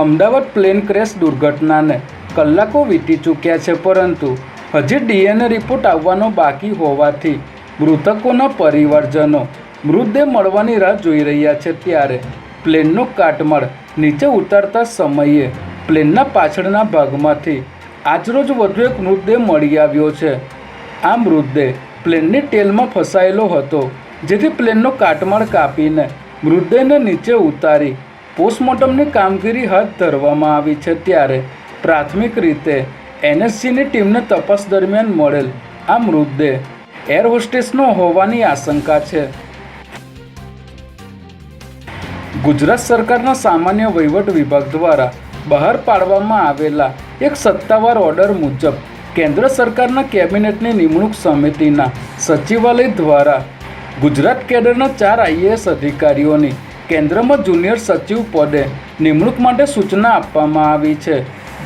Ahmedabad plane crash દુર્ઘટનાને કલાકો વીતી ચૂક્યા છે, પરંતુ હજી ડીએનએ રિપોર્ટ આવવાનો બાકી હોવાથી મૃતકોના પરિવારજનો મૃતદેહ મળવાની રાહ જોઈ રહ્યા છે, ત્યારે પ્લેનનો કાટમાળ નીચે ઉતારતા સમયે પ્લેનના પાછળના ભાગમાંથી આજરોજ વધુ એક મૃતદેહ મળી આવ્યો છે. આ મૃતદેહ પ્લેનની ટેલમાં ફસાયેલો હતો, જેથી પ્લેનનો કાટમાળ કાપીને મૃતદેહને નીચે ઉતારી પોસ્ટમોર્ટમની કામગીરી હાથ ધરવામાં આવી છે ત્યારે પ્રાથમિક રીતે એનએસજીની ટીમને તપાસ દરમિયાન મળેલ આ મૃતદેહ એર હોસ્ટેસનો હોવાની આશંકા છે. ગુજરાત સરકારના સામાન્ય વહીવટ વિભાગ દ્વારા બહાર પાડવામાં આવેલા એક સત્તાવાર ઓર્ડર મુજબ કેન્દ્ર સરકારના કેબિનેટની નિમણૂક સમિતિના સચિવાલય દ્વારા ગુજરાત કેડરના ચાર આઈએએસ અધિકારીઓની કેન્દ્રમાં જુનિયર સચિવ પદે નિમણૂક માટે સૂચના આપવામાં આવી છે.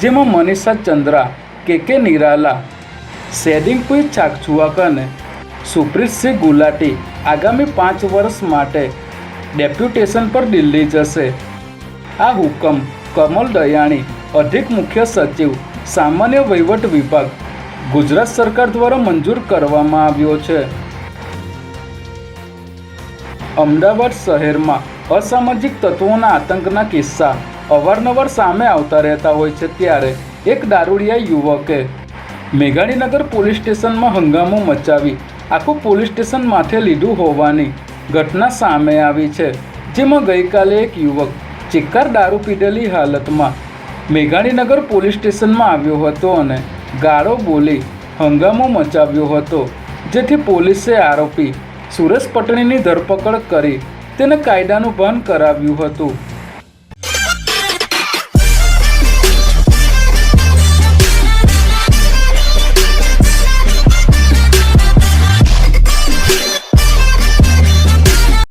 જેમાં મનીષા ચંદ્રા, કે કે નિરાલા સેદિંગપુઈ ચાકછુઆક અને સુપ્રીતસિંહ ગુલાટી આગામી પાંચ વર્ષ માટે ડેપ્યુટેશન પર દિલ્હી જશે. આ હુકમ કમલ દયાણી, અધિક મુખ્ય સચિવ, સામાન્ય વહીવટ વિભાગ, ગુજરાત સરકાર દ્વારા મંજૂર કરવામાં આવ્યો છે. અમદાવાદ શહેરમાં અસામાજિક તત્વોના આતંકના કિસ્સા અવારનવાર સામે આવતા રહેતા હોય છે ત્યારે એક દારૂડિયા યુવકે મેઘાણીનગર પોલીસ સ્ટેશનમાં હંગામો મચાવી આખું પોલીસ સ્ટેશન માથે લીધું હોવાની ઘટના સામે આવી છે, જેમાં ગઈકાલે એક યુવક ચિક્કાર દારૂ પીડેલી હાલતમાં મેઘાણીનગર પોલીસ સ્ટેશનમાં આવ્યો હતો અને ગાળો બોલી હંગામો મચાવ્યો હતો, જેથી પોલીસે આરોપી સુરેશ પટણીની ધરપકડ કરી તેને કાયદાનું ભાન કરાવ્યું હતું.